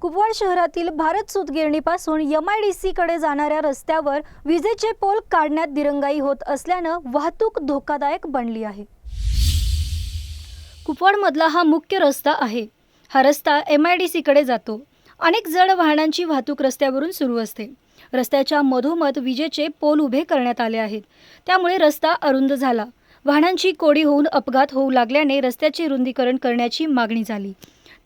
कुपवाड शहरातील भारत सूतगिरणीपासून एम आय डी सीकडे जाणाऱ्या रस्त्यावर विजेचे पोल काढण्यात दिरंगाई होत असल्यानं वाहतूक धोकादायक बनली आहे. कुपवाडमधला हा मुख्य रस्ता आहे. हा रस्ता एम आय डी सीकडे जातो. अनेक जड वाहनांची वाहतूक रस्त्यावरून सुरू असते. रस्त्याच्या मधोमध विजेचे पोल उभे करण्यात आले आहेत. त्यामुळे रस्ता अरुंद झाला. वाहनांची कोडी होऊन अपघात होऊ लागल्याने रस्त्याचे रुंदीकरण करण्याची मागणी झाली.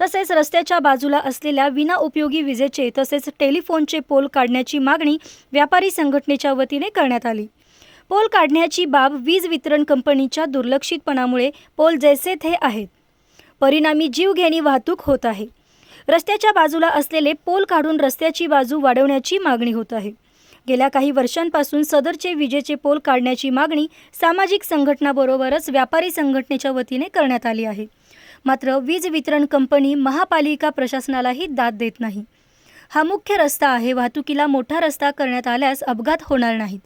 तसेच रस्त्याच्या बाजूला असलेल्या विनाउपयोगी विजेचे तसेच टेलिफोनचे पोल काढण्याची मागणी व्यापारी संघटनेच्या वतीने करण्यात आली. पोल काढण्याची बाब वीज वितरण कंपनीच्या दुर्लक्षितपणामुळे पोल जैसे थे आहेत. परिणामी जीवघेणी वाहतूक होत आहे. रस्त्याच्या बाजूला असलेले पोल काढून रस्त्याची बाजू वाढवण्याची मागणी होत आहे. गेल्या काही वर्षांपासून सदरचे विजेचे पोल काढण्याची मागणी सामाजिक संघटनाबरोबरच व्यापारी संघटनेच्या वतीने करण्यात आली आहे. मात्र वीज वितरण कंपनी महापालिका प्रशासनालाही दाद देत नाही. हा मुख्य रस्ता आहे. वाहतुकीला मोठा रस्ता करण्यात आल्यास अपघात होणार नाहीत.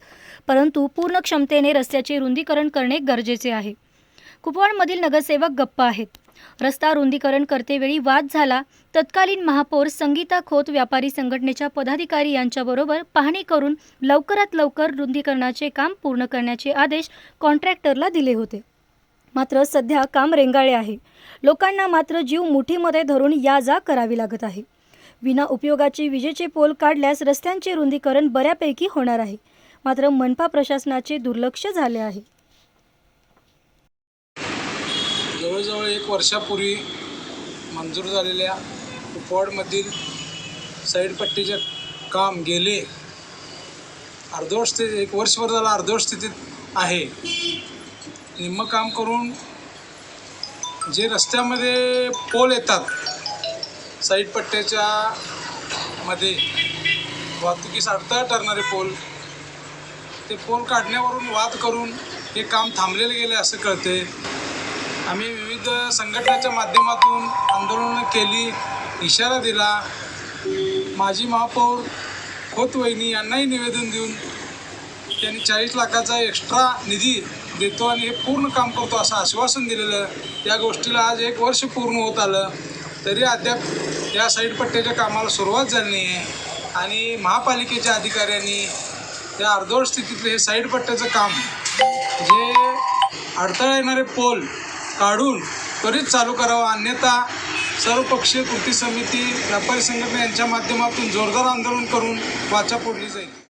परंतु पूर्ण क्षमतेने रस्त्याचे रुंदीकरण करणे गरजेचे आहे. कुपवाडमधील नगरसेवक गप्प आहेत. रस्ता रुंदीकरण करतेवेळी वाद झाला. तत्कालीन महापौर संगीता खोत व्यापारी संघटनेच्या पदाधिकारी यांच्याबरोबर पाहणी करून लवकरात लवकर रुंदीकरणाचे काम पूर्ण करण्याचे आदेश कॉन्ट्रॅक्टरला दिले होते. मात्र सध्या काम रेंगाळले आहे. लोकांना मात्र जीव मुठीमध्ये धरून या जा करावी लागत आहे. विना उपयोगाचे विजेचे पोल काढल्यास रस्त्यांचे रुंदीकरण बऱ्यापैकी होणार आहे. मात्र मनपा प्रशासनाचे दुर्लक्ष झाले आहे. जवळजवळ एक वर्षापूर्वी मंजूर झालेल्या कुपवाडमधील साईड पट्टीचे काम गेले. अर्धवट स्थितीत एक वर्षभर झालं अर्धवट स्थितीत आहे. निम्मं काम करून जे रस्त्यामध्ये पोल येतात साईड पट्ट्याच्या मध्ये वाहतुकीस अडथळा ठरणारे पोल ते पोल काढण्यावरून वाद करून हे काम थांबलेलं गेले असं कळते. आम्ही विविध संघटनाच्या माध्यमातून आंदोलनं केली इशारा दिला. माजी महापौर खोतवहिनी यांनाही निवेदन देऊन त्यांनी चाळीस लाखाचा एक्स्ट्रा निधी देतो आणि हे पूर्ण काम करतो असं आश्वासन दिलेलं. या गोष्टीला आज एक वर्ष पूर्ण होत आलं. तरी अद्याप या साईड पट्ट्याच्या कामाला सुरुवात झाली नाही आहे आणि महापालिकेच्या अधिकाऱ्यांनी या अर्धवट स्थितीतले हे साईड पट्ट्याचं काम जे अडथळा येणारे पोल काढून त्वरित चालू करावं. अन्यथा सर्वपक्षीय कृती समिती व्यापारी संघटना यांच्या माध्यमातून जोरदार आंदोलन करून वाचा फोडली जाईल.